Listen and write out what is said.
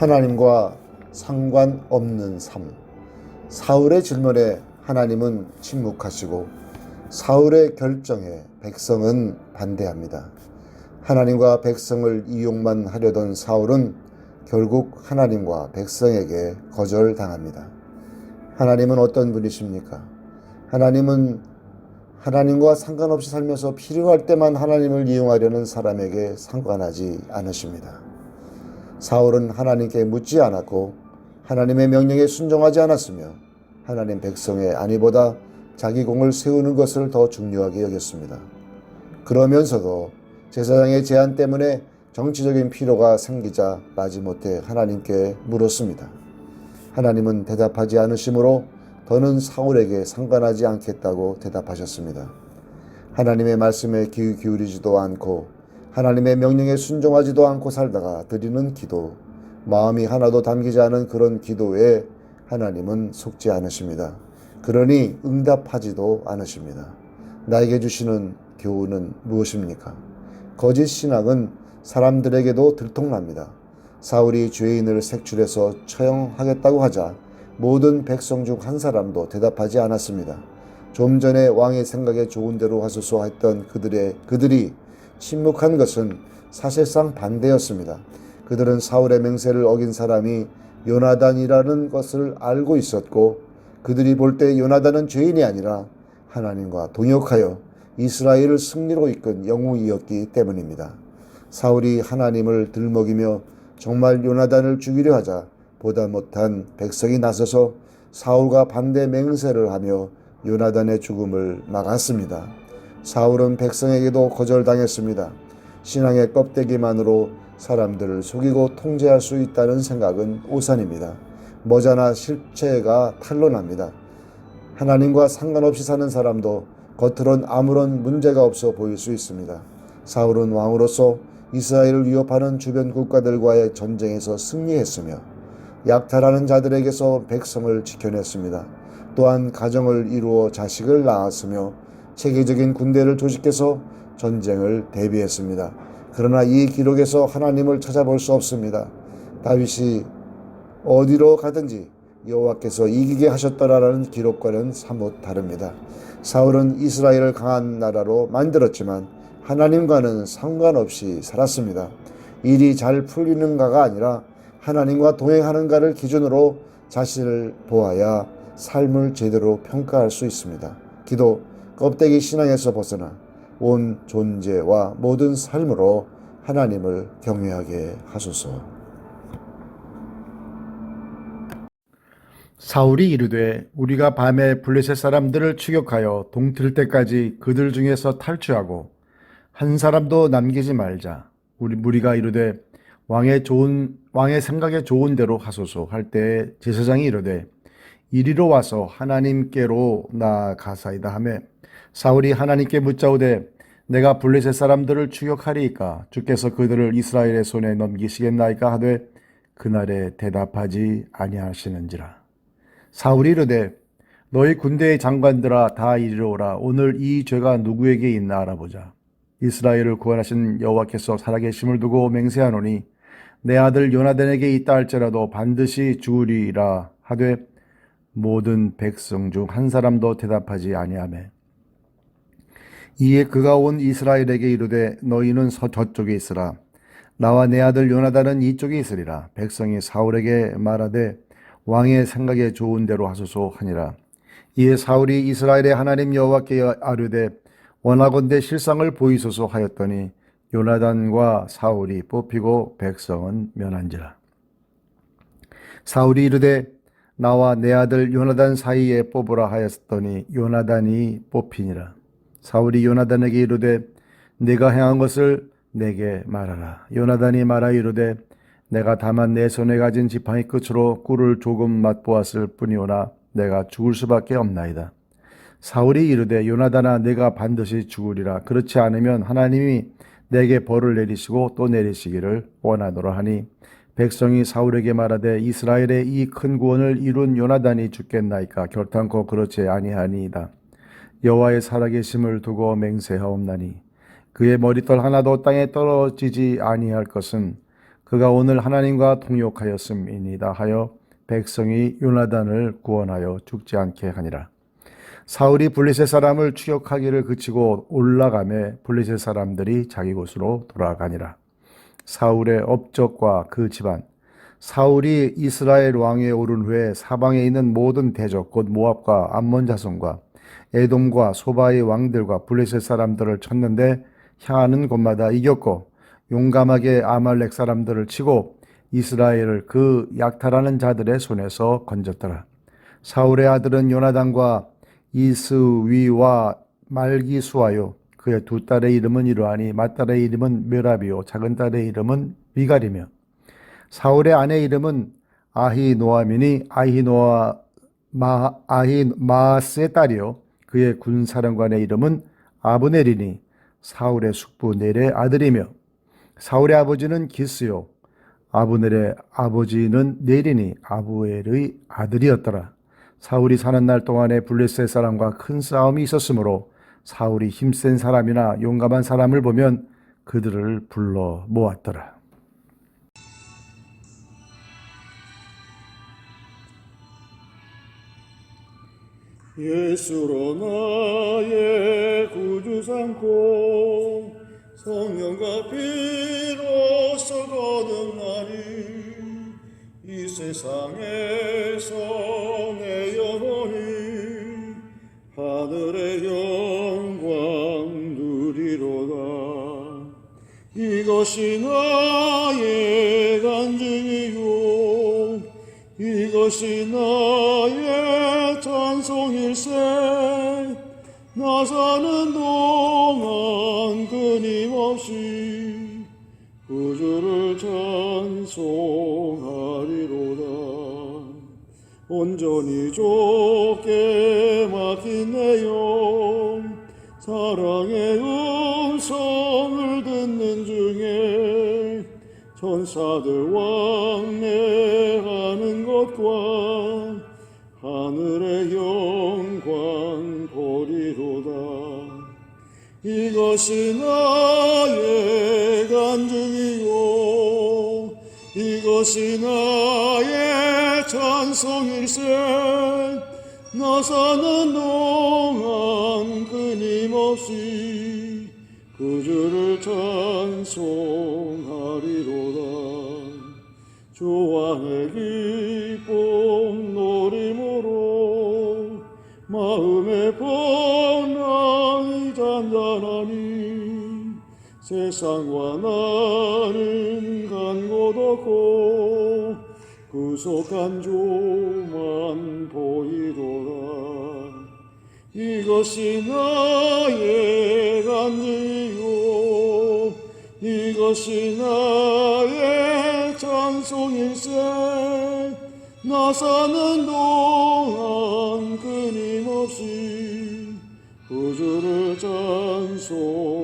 하나님과 상관없는 삶. 사울의 질문에 하나님은 침묵하시고 사울의 결정에 백성은 반대합니다. 하나님과 백성을 이용만 하려던 사울은 결국 하나님과 백성에게 거절당합니다. 하나님은 어떤 분이십니까? 하나님은 하나님과 상관없이 살면서 필요할 때만 하나님을 이용하려는 사람에게 상관하지 않으십니다. 사울은 하나님께 묻지 않았고 하나님의 명령에 순종하지 않았으며 하나님 백성의 안위보다 자기 공을 세우는 것을 더 중요하게 여겼습니다. 그러면서도 제사장의 제한 때문에 정치적인 필요가 생기자 마지못해 하나님께 물었습니다. 하나님은 대답하지 않으시므로 더는 사울에게 상관하지 않겠다고 대답하셨습니다. 하나님의 말씀에 귀 기울이지도 않고 하나님의 명령에 순종하지도 않고 살다가 드리는 기도, 마음이 하나도 담기지 않은 그런 기도에 하나님은 속지 않으십니다. 그러니 응답하지도 않으십니다. 나에게 주시는 교훈은 무엇입니까? 거짓 신앙은 사람들에게도 들통납니다. 사울이 죄인을 색출해서 처형하겠다고 하자 모든 백성 중 한 사람도 대답하지 않았습니다. 좀 전에 왕의 생각에 좋은 대로 하소서 했던 그들의 그들이 침묵한 것은 사실상 반대였습니다. 그들은 사울의 맹세를 어긴 사람이 요나단이라는 것을 알고 있었고 그들이 볼 때 요나단은 죄인이 아니라 하나님과 동역하여 이스라엘을 승리로 이끈 영웅이었기 때문입니다. 사울이 하나님을 들먹이며 정말 요나단을 죽이려 하자 보다 못한 백성이 나서서 사울과 반대 맹세를 하며 요나단의 죽음을 막았습니다. 사울은 백성에게도 거절당했습니다. 신앙의 껍데기만으로 사람들을 속이고 통제할 수 있다는 생각은 오산입니다. 머자나 실체가 탄로납니다. 하나님과 상관없이 사는 사람도 겉으론 아무런 문제가 없어 보일 수 있습니다. 사울은 왕으로서 이스라엘을 위협하는 주변 국가들과의 전쟁에서 승리했으며 약탈하는 자들에게서 백성을 지켜냈습니다. 또한 가정을 이루어 자식을 낳았으며 체계적인 군대를 조직해서 전쟁을 대비했습니다. 그러나 이 기록에서 하나님을 찾아볼 수 없습니다. 다윗이 어디로 가든지 여호와께서 이기게 하셨더라라는 기록과는 사뭇 다릅니다. 사울은 이스라엘을 강한 나라로 만들었지만 하나님과는 상관없이 살았습니다. 일이 잘 풀리는가가 아니라 하나님과 동행하는가를 기준으로 자신을 보아야 삶을 제대로 평가할 수 있습니다. 기도 껍데기 신앙에서 벗어나 온 존재와 모든 삶으로 하나님을 경외하게 하소서. 사울이 이르되 우리가 밤에 블레셋 사람들을 추격하여 동틀 때까지 그들 중에서 탈취하고 한 사람도 남기지 말자. 우리 무리가 이르되 왕의 좋은 왕의 생각에 좋은 대로 하소서 할 때에 제사장이 이르되 이리로 와서 하나님께로 나아가사이다 하매 사울이 하나님께 묻자오되 내가 블레셋 사람들을 추격하리이까? 주께서 그들을 이스라엘의 손에 넘기시겠나이까? 하되 그날에 대답하지 아니하시는지라. 사울이 이르되 너희 군대의 장관들아 다 이리로 오라. 오늘 이 죄가 누구에게 있나 알아보자. 이스라엘을 구원하신 여호와께서 살아계심을 두고 맹세하노니 내 아들 요나단에게 있다 할지라도 반드시 죽으리라 하되 모든 백성 중 한 사람도 대답하지 아니하매 이에 그가 온 이스라엘에게 이르되 너희는 서 저쪽에 있으라. 나와 내 아들 요나단은 이쪽에 있으리라. 백성이 사울에게 말하되 왕의 생각에 좋은 대로 하소서 하니라. 이에 사울이 이스라엘의 하나님 여호와께 아뢰되 원하건대 실상을 보이소서 하였더니 요나단과 사울이 뽑히고 백성은 면한지라. 사울이 이르되 나와 내 아들 요나단 사이에 뽑으라 하였더니 요나단이 뽑히니라. 사울이 요나단에게 이르되 내가 행한 것을 내게 말하라. 요나단이 말하 이르되 내가 다만 내 손에 가진 지팡이 끝으로 꿀을 조금 맛보았을 뿐이오나 내가 죽을 수밖에 없나이다. 사울이 이르되 요나단아 내가 반드시 죽으리라. 그렇지 않으면 하나님이 내게 벌을 내리시고 또 내리시기를 원하노라 하니 백성이 사울에게 말하되 이스라엘의 이 큰 구원을 이룬 요나단이 죽겠나이까 결탄코 그렇지 아니하니이다 여호와의 살아계심을 두고 맹세하옵나니 그의 머리털 하나도 땅에 떨어지지 아니할 것은 그가 오늘 하나님과 통역하였음이니다 하여 백성이 요나단을 구원하여 죽지 않게 하니라. 사울이 블레셋 사람을 추격하기를 그치고 올라가매 블레셋 사람들이 자기 곳으로 돌아가니라. 사울의 업적과 그 집안 사울이 이스라엘 왕위에 오른 후에 사방에 있는 모든 대적 곧 모압과 암몬 자손과 에돔과 소바의 왕들과 블레셋 사람들을 쳤는데 향하는 곳마다 이겼고 용감하게 아말렉 사람들을 치고 이스라엘을 그 약탈하는 자들의 손에서 건졌더라. 사울의 아들은 요나단과 이스위와 말기수하요 그의 두 딸의 이름은 이러하니 맏딸의 이름은 멸압이요. 작은 딸의 이름은 미갈이며 사울의 아내 이름은 아히노아미니 아히노아 마 아히마스의 딸이요. 그의 군사령관의 이름은 아브넬이니 사울의 숙부 넬의 아들이며 사울의 아버지는 기스요. 아브넬의 아버지는 넬이니 아부엘의 아들이었더라. 사울이 사는 날 동안에 블레셋 사람과 큰 싸움이 있었으므로 사울이 힘센 사람이나 용감한 사람을 보면 그들을 불러 모았더라. 예수로 나의 구주 삼고 성령과 피로써 거듭나니 이 세상에서 영광 누리로다. 이것이 나의 간증이요. 이것이 나의 찬송일세. 나 사는 동안 끊임없이 구주를 찬송하리로다. 온전히 좁게 막힌 내용 사랑의 음성을 듣는 중에 천사들 왕래하는 것과 하늘의 영광 보리로다. 이것이 나의 간증이요. 이것이 나의 찬송일세 나 사는 동안 끊임없이 구주를 찬송하리로다. 주왕의 기쁨 노림으로 마음의 번랑이 잔잔하니 세상과 나는 간곳 없고 구속한 주만 보이도다. 이것이 나의 간증이요. 이것이 나의 찬송일세 나 사는 동안 끊임없이 구주를 찬송하리로다